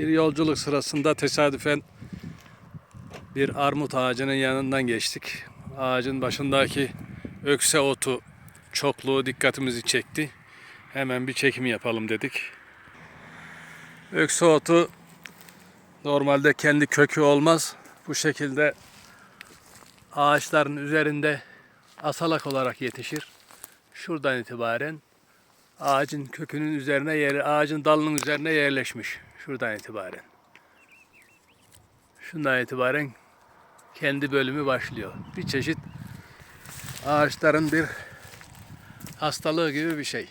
Bir yolculuk sırasında tesadüfen bir armut ağacının yanından geçtik. Ağacın başındaki ökse otu çokluğu dikkatimizi çekti. Hemen bir çekim yapalım dedik. Ökse otu normalde kendi kökü olmaz. Bu şekilde ağaçların üzerinde asalak olarak yetişir. Şuradan itibaren ağacın kökünün üzerine yer, ağacın dalının üzerine yerleşmiş. Şuradan itibaren. Şundan itibaren kendi bölümü başlıyor. Bir çeşit ağaçların bir hastalığı gibi bir şey.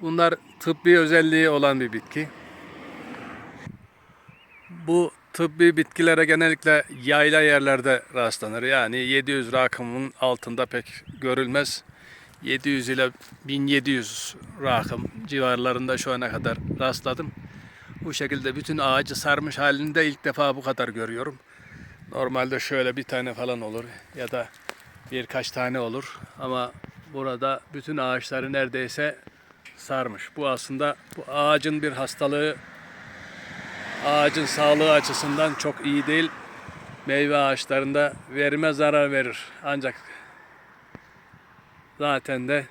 Bunlar tıbbi özelliği olan bir bitki. Bu tıbbi bitkilere genellikle yayla yerlerde rastlanır. Yani 700 rakımın altında pek görülmez. 700 ile 1700 rakım civarlarında şu ana kadar rastladım. Bu şekilde bütün ağacı sarmış halinde ilk defa bu kadar görüyorum. Normalde şöyle bir tane falan olur ya da birkaç tane olur ama burada bütün ağaçları neredeyse sarmış. Bu aslında bu ağacın bir hastalığı ağacın sağlığı açısından çok iyi değil. Meyve ağaçlarında verime zarar verir. Ancak zaten de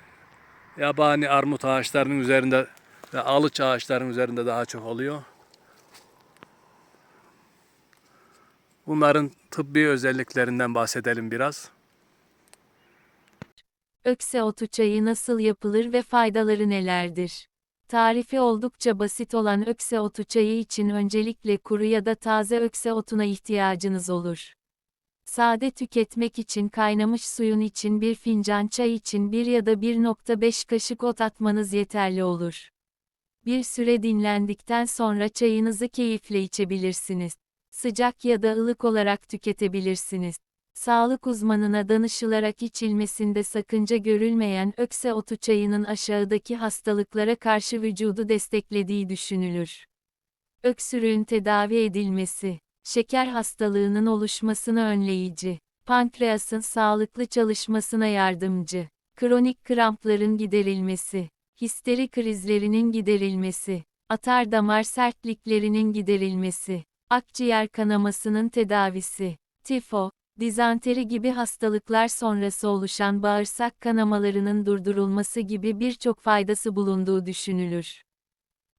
yabani armut ağaçlarının üzerinde ve alıç ağaçlarının üzerinde daha çok oluyor. Bunların tıbbi özelliklerinden bahsedelim biraz. Ökse otu çayı nasıl yapılır ve faydaları nelerdir? Tarifi oldukça basit olan ökse otu çayı için öncelikle kuru ya da taze ökse otuna ihtiyacınız olur. Sade tüketmek için kaynamış suyun için bir fincan çay için 1 ya da 1.5 kaşık ot atmanız yeterli olur. Bir süre dinlendikten sonra çayınızı keyifle içebilirsiniz. Sıcak ya da ılık olarak tüketebilirsiniz. Sağlık uzmanına danışılarak içilmesinde sakınca görülmeyen ökse otu çayının aşağıdaki hastalıklara karşı vücudu desteklediği düşünülür. Öksürüğün tedavi edilmesi, şeker hastalığının oluşmasını önleyici, pankreasın sağlıklı çalışmasına yardımcı, kronik krampların giderilmesi, histeri krizlerinin giderilmesi, atar damar sertliklerinin giderilmesi, akciğer kanamasının tedavisi, tifo, dizanteri gibi hastalıklar sonrası oluşan bağırsak kanamalarının durdurulması gibi birçok faydası bulunduğu düşünülür.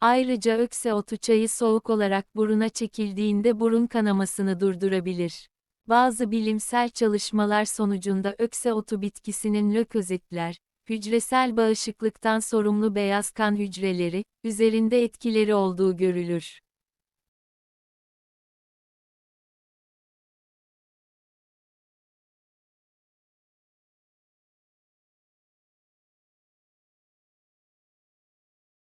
Ayrıca ökse otu çayı soğuk olarak buruna çekildiğinde burun kanamasını durdurabilir. Bazı bilimsel çalışmalar sonucunda ökse otu bitkisinin lökozitler, hücresel bağışıklıktan sorumlu beyaz kan hücreleri, üzerinde etkileri olduğu görülür.